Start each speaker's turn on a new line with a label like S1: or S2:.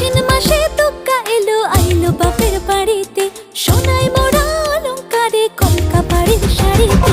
S1: আশ্বিন মাসে তোকা এলো আইলো বাপের বাড়িতে। সোনাই মোড়া অলঙ্কারে কলকা বাড়ির শাড়িতে।